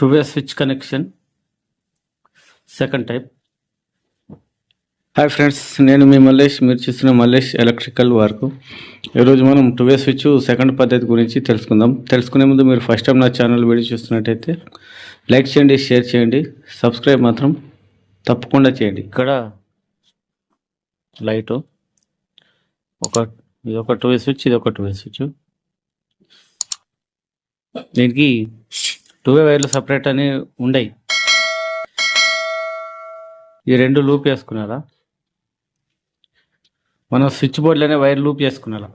Two way switch connection second type hi friends నేను మీ మల్లేష్. మీరు చూస్తున్న మల్లేష్ ఎలక్ట్రికల్ వర్క్ ఈరోజు మనం టూ వే స్విచ్ సెకండ్ పద్ధతి గురించి తెలుసుకుందాం. తెలుసుకునే ముందు మీరు ఫస్ట్ టైం నా ఛానల్ వీడియో చూస్తున్నట్టయితే లైక్ చేయండి షేర్ చేయండి సబ్స్క్రైబ్ మాత్రం తప్పకుండా చేయండి. ఇక్కడ లైటు ఒక ఇది ఒక టూ వే స్విచ్ ఇది ఒక టూ వే స్విచ్ దీనికి టూ వే వైర్లు సపరేట్ అని ఉండయి. ఈ రెండు లూప్ వేసుకున్నారా? మనం స్విచ్ బోర్డులోనే వైర్ లూప్ చేసుకున్నారా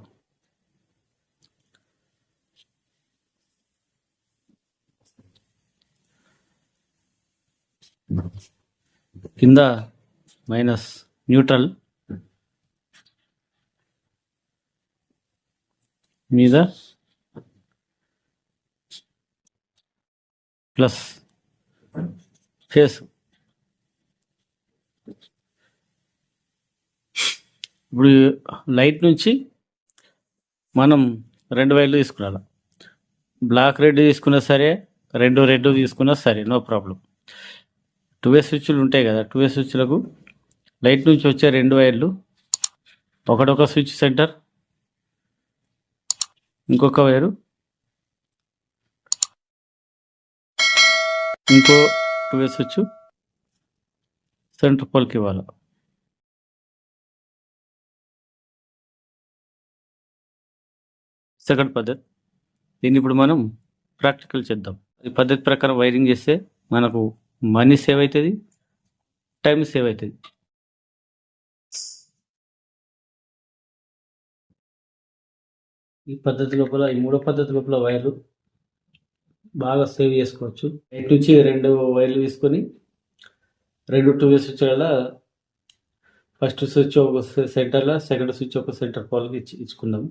కింద మైనస్ న్యూట్రల్ మీద ప్లస్ ఫేస్. ఇప్పుడు లైట్ నుంచి మనం రెండు వైర్లు తీసుకురాలి. బ్లాక్ రెడ్ తీసుకున్నా సరే రెండు రెడ్ తీసుకున్నా సరే నో ప్రాబ్లం. టూ వే స్విచ్లు ఉంటాయి కదా టూ వే స్విచ్లకు లైట్ నుంచి వచ్చే రెండు వైర్లు ఒకటొక స్విచ్ సెంటర్ ఇంకొక వైరు ఇంకో వేసొచ్చు సెంటర్ పోల్కి ఇవ్వాలి. సెకండ్ పద్ధతి. దీన్ని ఇప్పుడు మనం ప్రాక్టికల్ చేద్దాం. ఈ పద్ధతి ప్రకారం వైరింగ్ చేస్తే మనకు మనీ సేవ్ అవుతుంది టైం సేవ్ అవుతుంది ఈ పద్ధతి లోపల ఈ మూడో పద్ధతి లోపల వైర్లు బాగా సేవ్ చేసుకోవచ్చు. ఎయిట్ నుంచి రెండు వైర్లు తీసుకొని రెండు two way switch first switch ఒక సెంటర్లో సెకండ్ స్విచ్ ఒక సెంటర్ పోల్కి ఇచ్చి ఇచ్చుకుందాం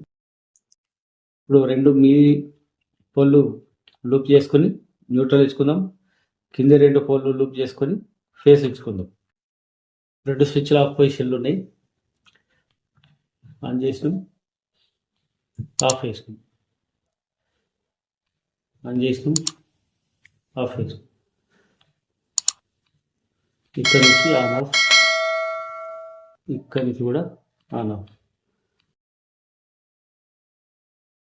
ఇప్పుడు రెండు మీ పోళ్ళు లూప్ చేసుకొని న్యూట్రల్ ఇచ్చుకుందాం కింద రెండు పోళ్ళు లూప్ చేసుకొని ఫేస్ ఇచ్చుకుందాం రెండు స్విచ్లు ఆఫ్ పొజిషన్లు ఉన్నాయి. ఆన్ చేసినాం. ఆఫ్ చేసుకుందాం ఆన్ చేసినాం. ఆఫ్ చేసినాం. ఇక్కడ నుంచి ఆన్ ఆఫ్. ఇక్కడ నుంచి కూడా ఆన్ ఆఫ్.